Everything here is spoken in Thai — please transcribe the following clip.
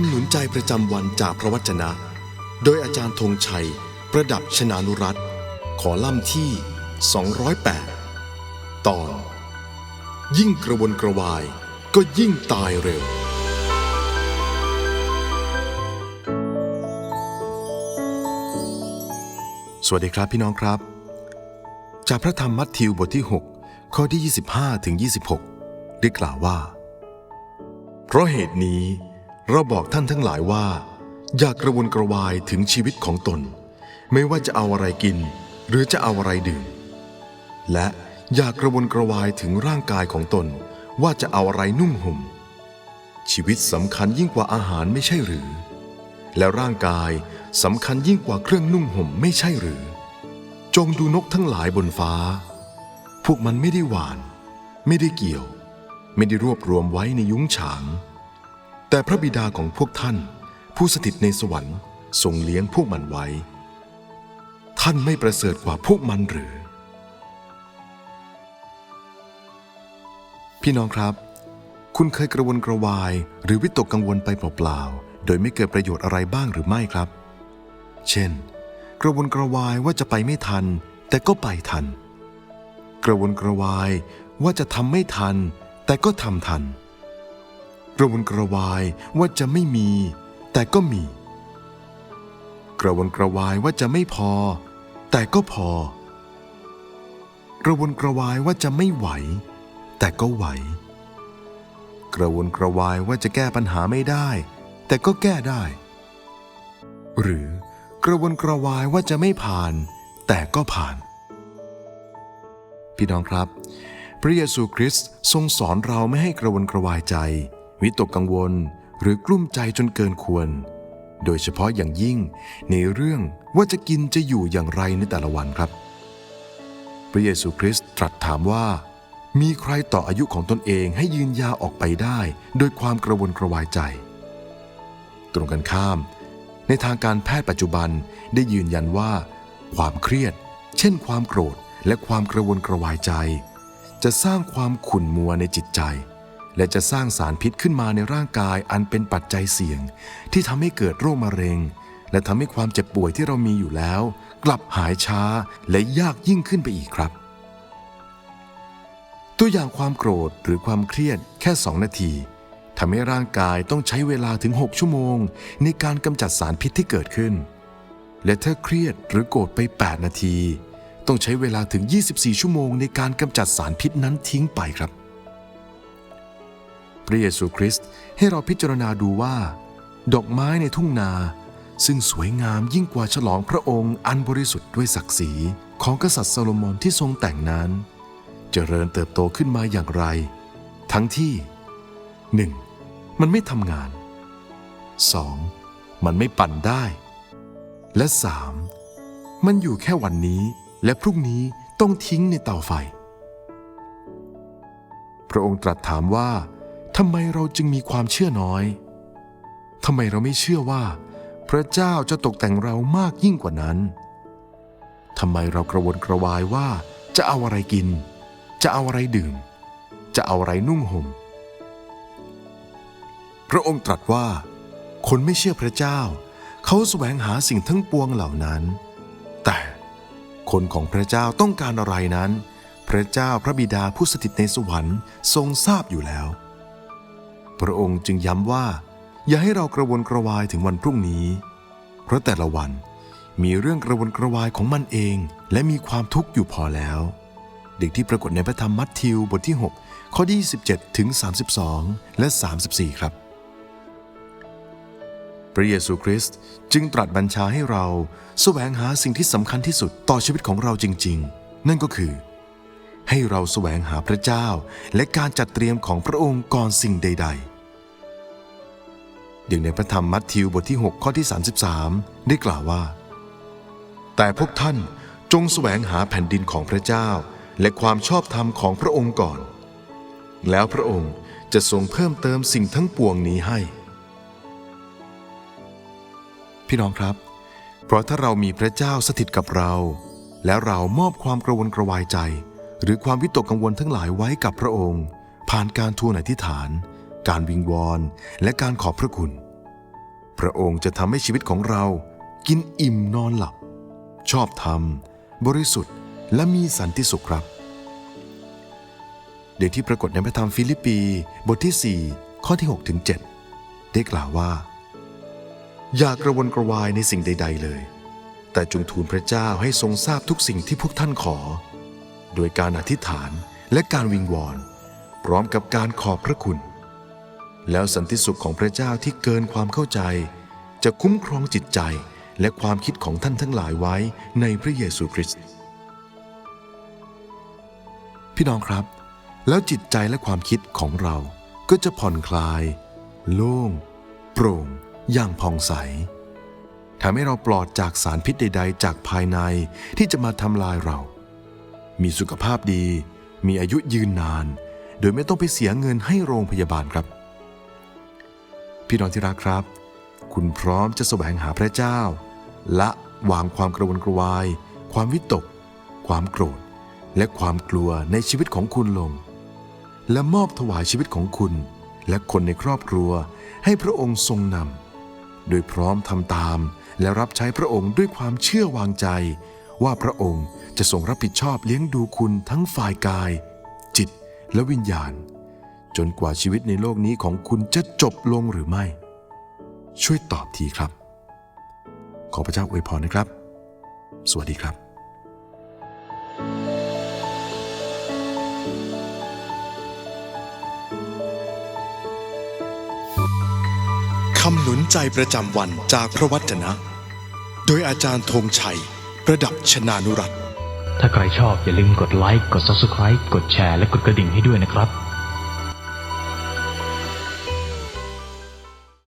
ำหนุนใจประจำวันจากพระวจนะ โดยอาจารย์ธงชัย ประดับชนานุรัตขอล่ำที่ 208 ตอน ยิ่งกระวนกระวายก็ยิ่งตายเร็ว สวัสดีครับพี่น้องครับ จากพระธรรมมัทธิวบทที่ 6 ข้อที่ 25 ถึง 26 ได้กล่าวว่า เพราะเหตุนี้ เราบอกท่านทั้งหลายว่า อย่ากระวนกระวายถึงชีวิตของตน ไม่ว่าจะเอาอะไรกิน หรือจะเอาอะไรดื่ม และอย่ากระวนกระวายถึงร่างกายของตน ว่าจะเอาอะไรนุ่งห่ม ชีวิตสำคัญยิ่งกว่าอาหารไม่ใช่หรือ และร่างกายสำคัญยิ่งกว่าเครื่องนุ่งห่มไม่ใช่หรือ จงดูนกทั้งหลายบนฟ้า พวกมันไม่ได้หวาน ไม่ได้เกี่ยว ไม่ได้รวบรวมไว้ในยุ้งฉาง แต่พระบิดาของพวกท่าน ผู้สถิตในสวรรค์ทรงเลี้ยงพวกมันไว้ ท่านไม่ประเสริฐกว่าพวกมันหรือ พี่น้องครับ คุณเคยกระวนกระวาย หรือวิตกกังวลไปเปล่าๆ โดยไม่เกิดประโยชน์อะไรบ้างหรือไม่ครับ เช่น กระวนกระวายว่าจะไปไม่ทัน แต่ก็ไปทัน กระวนกระวายว่าจะทำไม่ทัน แต่ก็ทำทัน กระวนกระวายว่าจะไม่มี แต่ก็มี กระวนกระวายว่าจะไม่พอ แต่ก็พอ กระวนกระวายว่าจะไม่ไหว แต่ก็ไหว กระวนกระวายว่าจะแก้ปัญหาไม่ได้ แต่ก็แก้ได้ หรือกระวนกระวายว่าจะไม่ผ่าน แต่ก็ผ่าน พี่น้องครับ พระเยซูคริสต์ทรงสอนเราไม่ให้กระวนกระวายใจ วิตกกังวลหรือกลุ้มใจจนเกินควร โดยเฉพาะอย่างยิ่งในเรื่องว่าจะกินจะอยู่อย่างไรในแต่ละวันครับ พระเยซูคริสต์ตรัสถามว่า มีใครต่ออายุของตนเองให้ยืนยาวออกไปได้ โดยความกระวนกระวายใจ ตรงกันข้าม ในทางการแพทย์ปัจจุบันได้ยืนยันว่า ความเครียด เช่น ความโกรธและความกระวนกระวายใจ จะสร้างความขุ่นมัวในจิตใจ และจะสร้างสารพิษขึ้นมาในร่างกายอันเป็นปัจจัยเสี่ยง ที่ทำให้เกิดโรคมะเร็ง และทำให้ความเจ็บป่วยที่เรามีอยู่แล้ว กลับหายช้าและยากยิ่งขึ้นไปอีกครับ ตัวอย่างความโกรธหรือความเครียดแค่2นาทีทำให้ร่างกายต้องใช้เวลาถึง 6 ชั่วโมง ในการกำจัดสารพิษที่เกิดขึ้น และถ้าเครียดหรือโกรธไป 8 นาที ต้องใช้เวลาถึง 24 ชั่วโมงในการกำจัดสารพิษนั้นทิ้งไปครับ พระเยซูคริสต์ให้เราพิจารณาดูว่า ดอกไม้ในทุ่งนา ซึ่งสวยงามยิ่งกว่าฉลองพระองค์อันบริสุทธิ์ด้วยศักดิ์ศรีของกษัตริย์โซโลมอนที่ทรงแต่งนั้น เจริญเติบโตขึ้นมาอย่างไร ทั้งที่ 1. มันไม่ทำงาน 2. มันไม่ปั่นได้ และ 3. มันอยู่แค่วันนี้และพรุ่งนี้ต้องทิ้งในเตาไฟ พระองค์ตรัสถามว่า ทำไมเราจึงมีความเชื่อน้อยทำไมเราไม่เชื่อว่า พระเจ้าจะตกแต่งเรามากยิ่งกว่านั้นทำไมเรากระวนกระวายว่าจะเอาอะไรกิน จะเอาอะไรดื่ม จะเอาอะไรนุ่งห่ม พระองค์ตรัสว่า คนไม่เชื่อพระเจ้า เขาแสวงหาสิ่งทั้งปวงเหล่านั้น แต่คนของพระเจ้าต้องการอะไรนั้น พระเจ้าพระบิดาผู้สถิตในสวรรค์ทรงทราบอยู่แล้ว พระองค์จึงย้ำว่า อย่าให้เรากระวนกระวายถึงวันพรุ่งนี้ เพราะแต่ละวันมีเรื่องกระวนกระวายของมันเอง และมีความทุกข์อยู่พอแล้ว เด็กที่ปรากฏในพระธรรมมัทธิวบทที่ 6 ข้อที่27ถึง32 และ 34 ครับ พระเยซูคริสต์จึงตรัสบัญชาให้เราแสวงหาสิ่งที่สำคัญที่สุดต่อชีวิตของเราจริง ๆ นั่นก็คือ ให้เราแสวงหาพระเจ้า และการจัดเตรียมของพระองค์ก่อนสิ่งใด ๆ อย่างในพระธรรมมัทธิวบทที่ 6 ข้อที่ 33 ได้กล่าวว่า แต่พวกท่านจงแสวงหาแผ่นดินของพระเจ้า และความชอบธรรมของพระองค์ก่อน แล้วพระองค์จะทรงเพิ่มเติมสิ่งทั้งปวงนี้ให้ พี่น้องครับ เพราะถ้าเรามีพระเจ้าสถิตกับเรา แล้วเรามอบความกระวนกระวายใจ หรือความวิตกกังวลทั้งหลายไว้กับพระองค์ ผ่านการทูลอธิษฐาน การวิงวอน และการขอบพระคุณ พระองค์จะทำให้ชีวิตของเรากินอิ่มนอนหลับ ชอบธรรม บริสุทธิ์และมีสันติสุขครับเดยที่ปรากฏในพระธรรมฟิลิปปีบทที่ 4 ข้อที่6ถึง7ได้กล่าวว่า อย่ากระวนกระวายในสิ่งใด ๆ เลย แต่จงทูลพระเจ้าให้ทรงทราบทุกสิ่งที่พวกท่านขอ โดยการอธิษฐานและการวิงวอน พร้อมกับการขอบพระคุณ แล้วสันติสุขของพระเจ้าที่เกินความเข้าใจ จะคุ้มครองจิตใจและความคิดของท่านทั้งหลายไว้ในพระเยซูคริสต์พี่น้องครับ แล้วจิตใจและความคิดของเราก็จะผ่อนคลาย โล่ง โปร่ง อย่างผ่องใสทำให้เราปลอดจากสารพิษใด ๆ จากภายในที่จะมาทำลายเรา มีสุขภาพดี มีอายุยืนนาน โดยไม่ต้องไปเสียเงินให้โรงพยาบาลครับ พี่น้องที่รักครับ คุณพร้อมจะแสวงหาพระเจ้า ละวางความกระวนกระวาย ความวิตก ความโกรธ และความกลัวในชีวิตของคุณลง และมอบถวายชีวิตของคุณ และคนในครอบครัวให้พระองค์ทรงนำโดยพร้อมทำตาม และรับใช้พระองค์ด้วยความเชื่อวางใจ ว่าพระองค์จะทรงรับผิดชอบเลี้ยงดูคุณทั้งฝ่ายกาย จิตและวิญญาณ จนกว่าชีวิตในโลกนี้ของคุณจะจบลงหรือไม่ ช่วยตอบทีครับ ขอพระเจ้าอวยพรนะครับ สวัสดีครับคำหนุนใจประจำวันจากพระวจนะ โดยอาจารย์ธงชัย ประดับชนานุรัตน์ถ้าใครชอบอย่าลืมกดไลค์ กด Subscribe กดแชร์และกดกระดิ่งให้ด้วยนะครับ